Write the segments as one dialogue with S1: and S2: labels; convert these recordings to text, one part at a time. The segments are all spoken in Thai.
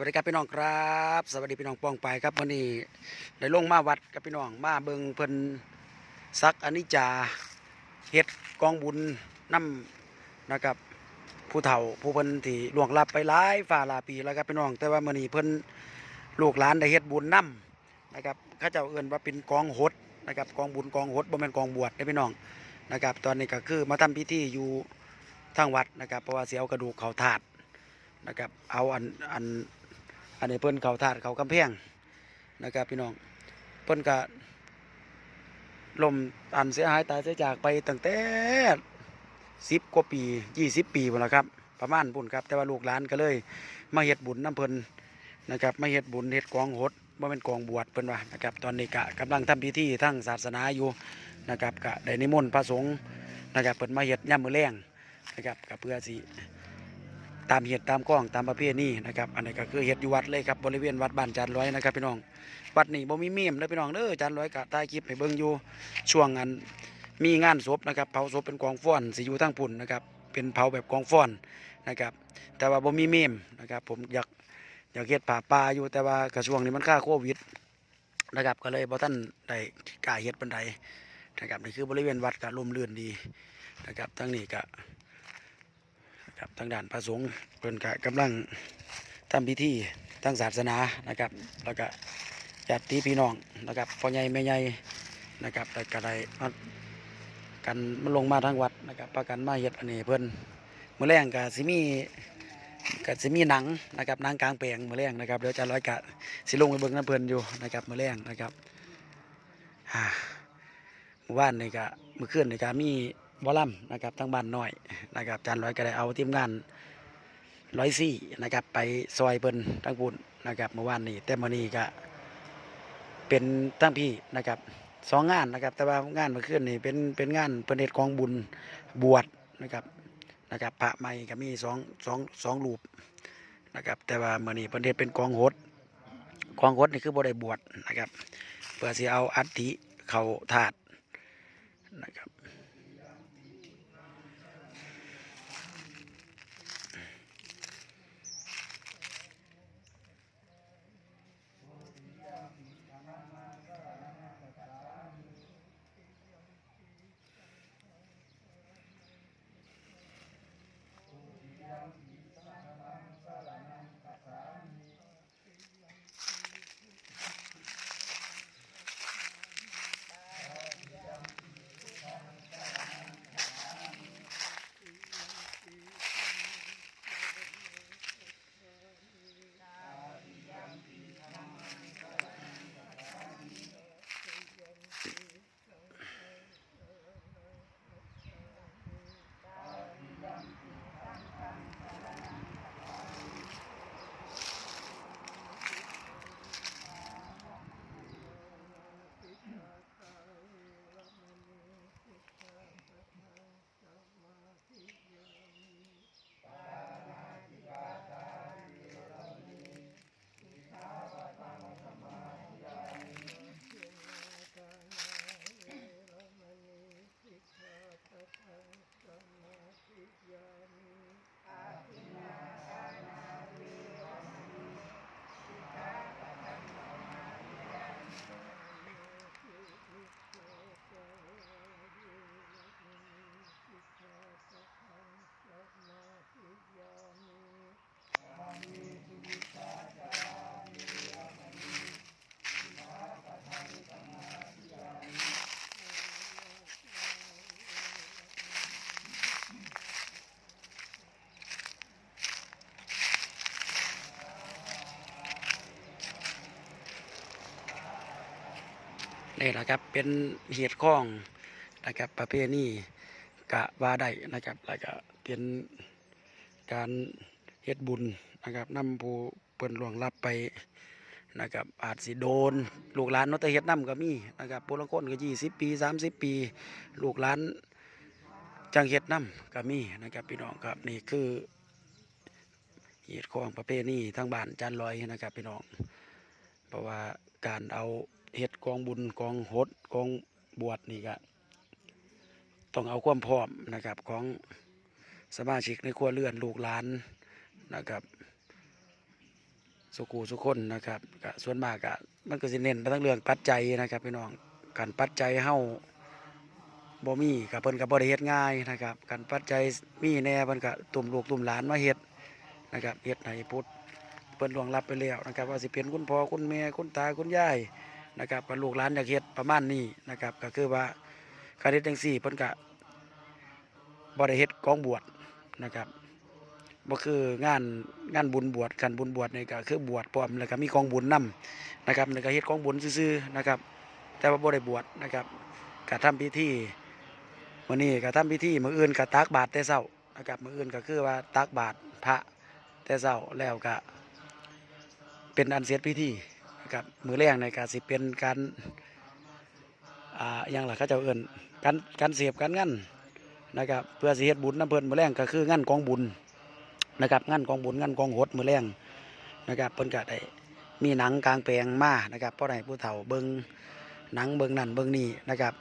S1: วัสดีครับพี่น้องครับ สวัสดีพี่น้องปองไปครับวันนี้ได้ลงมาวัดกับพี่น้องมาเบิงเพิ่นซักอนิจจาเฮ็ดกองบุญน้ำนะครับผู้เฒ่าผู้เพิ่นที่ล่วงลับไปหลายฝ่าลาปีแล้วครับพี่น้อง แต่ว่ามื้อนี้เพิ่นลูกหลานได้เฮ็ดบุญนํนะครับเขาเจ้าเอิ้นว่าเป็นกองหดนะครับกองบุญกองหดบ่แม่นกองบวชเด้พี่น้องนะครับ ตอนนี้ก็คือมาทำพิธีอยู่ทางวัดนะครับเพราะว่าเสิเอากระดูกเขาถาดนะครับเอาอันอัน อันนี้เพิ่นเขาถาดเขากำแพงนะครับพี่น้องเพิ่นก็ลมอันเสียหายตายเสียจากไปตั้งแต่สิบกว่าปียี่สิบปีพุ่นละครับ ประมาณพุ่นครับ แต่ว่าลูกหลานก็เลย มาเฮ็ดบุญน้ำเพิ่นนะครับมาเฮ็ดบุญเฮ็ดกองหดบ่เป็นกองบวชเพิ่นว่านะครับตอนนี้กะกำลังทำพิธีทั้งศาสนาอยู่นะครับกะได้นิมนต์พระสงฆ์นะครับเพิ่นมาเฮ็ดย่ำมือแรงนะครับก็เพื่อสิ ตามเหตุตามกล้องตามประเภทนี้นะครับอันนี้ก็คือเหตุอยู่วัดเลยครับบริเวณวัดบ้านจานร้อยนะครับพี่น้องวัดนี้บ่มีเมียมเลยพี่น้องเด้อจานร้อยกะถ่ายคลิปให้เบิ่งอยู่ช่วงอันมีงานศพนะครับเผาศพเป็นกองฟ้อนสิอยู่ทั้งพุ่นนะครับเป็นเผาแบบกองฟ้อนนะครับแต่ว่าบ่มีเมียมนะครับผมอยากอยากเฮ็ดป่าปลาอยู่แต่ว่ากระช่วงนี้มันค่าโควิดนะครับก็เลยบ่ท่านได้กล้าเฮ็ดปานใดนะครับนี่คือบริเวณวัดก็ร่มรื่นดีนะครับทั้งนี้ก็ ครับทางด้านพระสงฆ์เพิ่นก็กำลังทำพิธีทางศาสนานะครับ แล้วก็ญาติพี่น้องนะครับพ่อใหญ่แม่ใหญ่นะครับแล้วก็ได้มากันมาลงมาทางวัดนะครับประกันมาเฮ็ดอันนี้เพิ่นมื้อแรงก็สิมีก็สิมีหนังนะครับหนังกลางแปลงมือแรงนะครับเดี๋ยวจะร้อยกะสิลงไปเบิ่งน้ำเพิ่นอยู่นะครับมือแรงนะครับอ่าเมื่อวานนี่ก็มื้อคืนนี่ก็มี บอลำนะครับทางบ้านน้อยนะครับอาจารย์ร้อยก็ได้เอาทีมงานร้อยสี่นะครับ ไปซอยเพิ่นทั้งปุ่นนะครับเมื่อวานนี้แต่มื่อนี้ก็เป็นตั้งพี่นะครับสองงานนะครับ แต่ว่างานเมื่อคืนนี่เป็นเป็นงานเพิ่นเฮ็ดกองบุญบวชนะครับนะครับพระใหม่ก็มีสองสองสองรูปนะครับแต่ว่าเมื่อนี้เพิ่นเฮ็ดเป็นกองโหดกองโหดนี่คือบ่ได้บวชนะครับเพื่อสิเอาอัฐิเขาถาดนะครับ นี่แหละครับเป็นเหตุข้องนะครับประเพณีกะว่าได้นะครับแล้วก็เป็นการเฮ็ดบุญนะครับนำผู้เปิ้นล่วงลับไปนะครับอาจสิโดน ลูกหลานนตเฮ็ดนํก็มีนะครับผู้ลางคนก็20ปี30ปี ลูกหลานจังเฮ็ดนํก็มีนะครับพี่น้องครับนี่คือเหตุของประเพณีทางบ้านจันลอยนะครับพี่น้อง เพราะว่าการเอา เฮ็ดกองบุญกองโหดกองบวชนี่ก็ต้องเอาความพร้อมนะครับของสมาชิกในครัวเรือนลูกหลานนะครับ สุขูสุคนนะครับก็ส่วนมากก็มันก็สิเน้นไปทั้งเรื่องปัจจัยนะครับพี่น้องการปัจจัยเฮาบ่มีก็เพิ่นก็บ่ได้เฮ็ดง่ายนะครับการปัจจัยมีแน่เพิ่นก็ตุ่มลูกตุ่มหลานมาเฮ็ดนะครับเฮ็ดให้พุทธเพิ่นล่วงลับไปแล้วนะครับ ว่าสิเป็นคุณพ่อคุณแม่คุณตาคุณยาย นะครับลูกหลานอยากเฮ็ดประมาณนี้นะครับ ก็คือว่าการเฮ็ดจังซี่เพิ่นก็บ่ได้เฮ็ดกองบวชนะครับบ่คืองานงานบุญบวชกันบุญบวชนี่ก็คือบวชพร้อมแล้วก็มีกองบุญนํนะครับแล้วก็เฮ็ดกองบุญซื่อๆนะครับ แต่ว่าบ่ได้บวชนะครับก็ทำพิธีมื้อนี้ก็ทำพิธีมื้ออื่นก็ตักบาตรแต่เช้านะครับมื้ออื่นก็คือว่าตักบาตรพระแต่เช้าแล้วก็เป็นอันเสร็จพิธี นะครับมือแรกในก็สิเป็นการอ่าอหยังหล่ะเขาเจ้าเอิ้นการการเสพการงั้นนะครับเพื่อสิเฮ็ดบุญน้ำเพลินมือแรงก็คืองั้นกองบุญนะครับงั้นกองบุญงั้นกองหดมือแรงนะครับเพิ่นก็ได้มีหนังกลางแปลงมานะครับเพราะให้ผู้เฒ่าเบิ่งหนังเบิ่งนั่นเบิ่งนี่นะครับ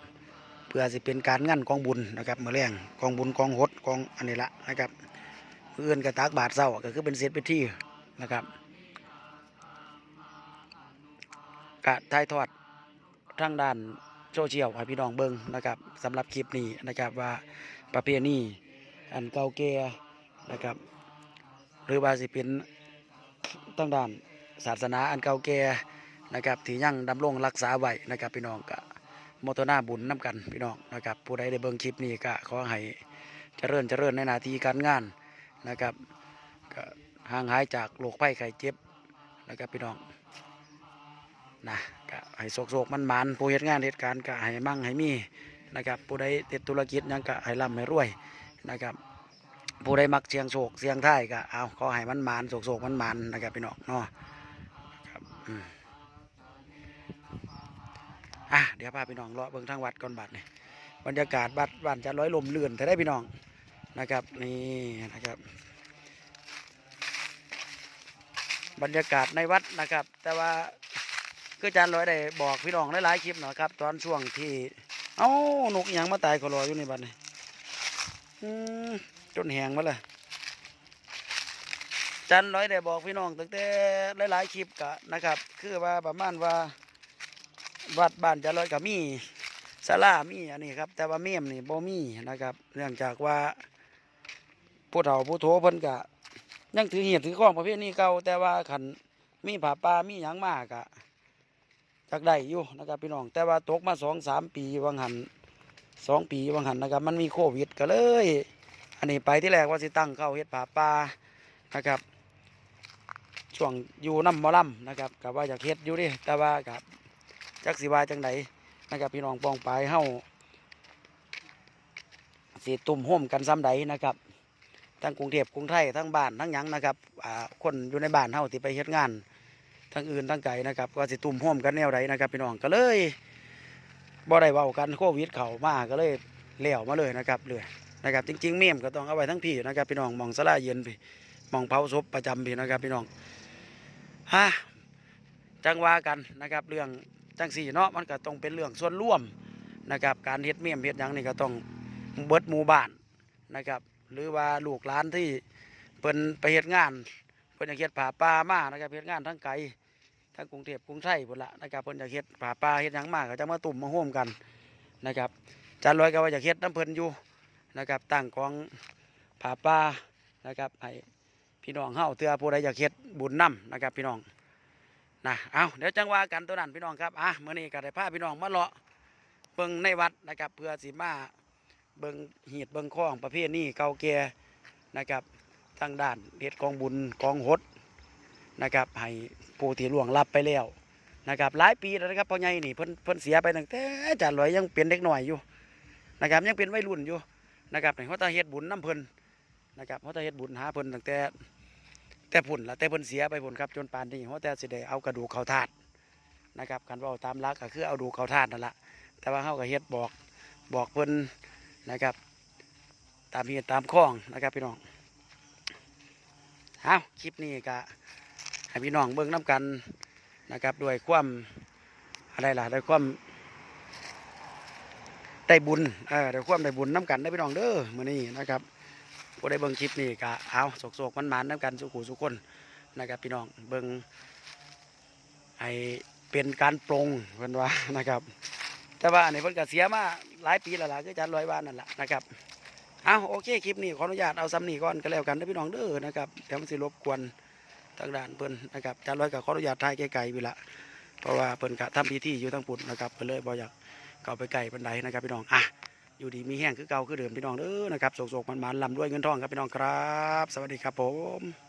S1: เพื่อสิเป็นการงั้นกองบุญนะครับมือแรงกองบุญกองหดกองอันนี้ละนะครับมื้ออื่นก็ตักบาตรเช้าก็คือเป็นเสร็จพิธีนะครับ กะถ่ายทอดทางด้านโซเชียลให้พี่น้องเบิ่งนะครับสำหรับคลิปนี้นะครับว่าประเพณีอันเก่าแก่นะครับ หรือว่าสิเป็นทางด้านศาสนาอันเก่าแก่นะครับที่ยังดำรงรักษาไว้นะครับ พี่น้องก็โมทนาบุญน้กันพี่น้องนะครับผู้ใดได้เบิ่งคลิปนี้ก็ขอให้เจริญเจริญในหน้าที่การงานนะครับก็ห่างหายจากโรคภัยไข้เจ็บนะครับพี่น้อง นะก็ให้โศกโศกมันมันผู้เฮ็ดงานเหตุการณ์ก็ให้มั่งให้มีนะครับผู้ใดเฮ็ดธุรกิจยังก็ให้ร่ำให้รวยนะครับผู้ใดมักเสียงโศกเสียงไทายก็เอาขอให้มันมันโศกโศกมันมันนะครับพี่น้องเนาะครับอะเดี๋ยวพาพี่น้องเลาะเบิ่งทางวัดก่อนบัดนี่บรรยากาศวัดบ้านจะร้อยลมเลื่อนแต่ได้พี่น้องนะครับนี่นะครับบรรยากาศในวัดนะครับ แต่ว่า คืออาจารย์ร้อยได้บอกพี่น้องหลายๆคลิปเนาะครับ ตอนช่วงที่ เอ้านกอิหยังมาตายก็รออยู่ในบัดนี่อืมจนแหงมาเลยจันร้อยได้บอกพี่น้องตั้งแต่หลายๆคลิปกะนะครับ คือว่าประมาณว่า วัดบ้านจะลอยกับมีศาลามีอันนี้ครับ แต่ว่าเมี่ยมนี่บ่มีนะครับเนื่องจากว่าผู้เฒ่าผู้โถเพิ่นกะยังถือเหียดถือข้องประเภทนี้เก่าแต่ว่าขันมีผาป่ามีหยังมากะ จากได้อยู่นะครับพี่น้อง แต่ว่าตกมาสองสามปีวังหันสองปีวังหันนะครับ มันมีโควิดก็เลย อันนี้ไปที่แรกว่าสิตั้งเข้าเฮ็ดผาป่านะครับ ช่วงอยู่น้ำมอลำนะครับกับว่าอยากเฮ็ดอยู่ดิแต่ว่ากับจักสิวาจังไดนะครับพี่น้องปองปายเฮาสิตุ่มห่มกันซ้ำใดนะครับทั้งกรุงเทพกรุงไทยทั้งบ้านทั้งยังนะครับคนอยู่ในบ้านเฮาที่ไปเฮ็ดงาน ทั้งอื่นทั้งไกลนะครับก็สิตุ่มห่มกันแนวใดนะครับพี่น้องก็เลยบ่ได้เว้ากันโควิดเข้ามาก็เลยเลี้ยวมาเลยนะครับเลยนะครับ จริง ๆ เมี่ยมก็ต้องเอาไว้ทั้งพี่นะครับพี่น้องมองสลาเย็นพี่มองเผาศพประจำพี่นะครับพี่น้องฮะจังว่ากันนะครับ เรื่องจังสี่เนาะมันก็ต้องเป็นเรื่องส่วนร่วมนะครับ การเฮ็ดเมี่ยมเฮ็ดยังนี่ก็ต้องเบิดหมู่บ้านนะครับ หรือว่าลูกหลานที่เพิ่นไปเฮ็ดงาน เพิ่นอยากเฮ็ดผาป่ามานะครับเฮ็ดงานทั้งไกลทั้งกรุงเทพกรุงไทยพุ่นละนะครับเพิ่นอยากเฮ็ดผาป่าเฮ็ดหยังมาก็จะมาตุ่มมาร่วมกันนะครับจันลอยก็ว่าอยากเฮ็ดน้ำเพิ่นอยู่นะครับตั้งกองผาป่านะครับให้พี่น้องเฮาเตือผู้ใดอยากเฮ็ดบุญนํนะครับ พี่น้องนะเอาเดี๋ยวจังว่ากันตัวนั้นพี่น้องครับอะเมื่อนี้ก็ได้พาพี่น้องมาเลาะเบิ่งในวัดนะครับเพื่อสิมาเบิ่งหีดเบิ่งข้องประเภทนี้เก่าแก่นะครับ ทางด้านเฮ็ดกองบุญกองหดนะครับให้ผู้ที่ล่วงลับไปแล้วนะครับหลายปีแล้วนะครับพ่อใหญ่นี่เพิ่นเพิ่นเสียไปตั้งแต่จารย์ลอยยังเป็นเด็กหน่อยอยู่นะครับยังเป็นวัยรุ่นอยู่นะครับให้เขาตาเฮ็ดบุญน้ำเพิ่นนะครับเขาตาเฮ็ดบุญหาเพิ่นตั้งแต่แต่ผุ่นละแต่เพิ่นเสียไปผุ่นครับจนปานนี้เพราะแต่สิได้เอากระดูกเขาธาตุนะครับกันว่าตามรักก็คือเอาดูเขาธาตุนั่นแหละแต่ว่าเขาก็เฮ็ดบอกบอกเพิ่นนะครับ ตามเหตุตามข้องนะครับพี่น้อง เอาคลิปนี้ก็ให้พี่น้องเบิ่งน้กันนะครับด้วยความอะไรล่ะด้วยความได้บุญเออด้วยความได้บุญน้กันได้พี่น้องเด้อมื้อนี้นะครับผู้ได้เบิ่งคลิปนี้ก็เอาโศกๆมันๆน้ำกันสุขุสุคนนะครับพี่น้องเบิ่งไอเป็นการปรงเพิ่นว่านะครับ แต่ว่าอันเพิ่นก็เสียมาหลายปีแล้วล่ะคือจารย์ร้อยว่านั่นแหละนะครับ เอาโอเคคลิปนี้ขออนุญาตเอาซ้ำนี่ก่อนก็แล้วกันนะพี่น้องเด้อนะครับเดี๋ยวมันสิรบกวนทางด้านเพิ่นนะครับจารย์ร้อยกับขออนุญาตทายไกลๆไปละเพราะว่าเพิ่นกะทำพิธีอยู่ทั้งปุ่นนะครับก็เลยบ่อยากเข้าไปไกลปันไดนะครับพี่น้องอะอยู่ดีมีแห้งคือเก่าคือเดิมพี่น้องเด้อนะครับโศกๆมันๆลำด้วยเงินทองครับพี่น้องครับ สวัสดีครับผม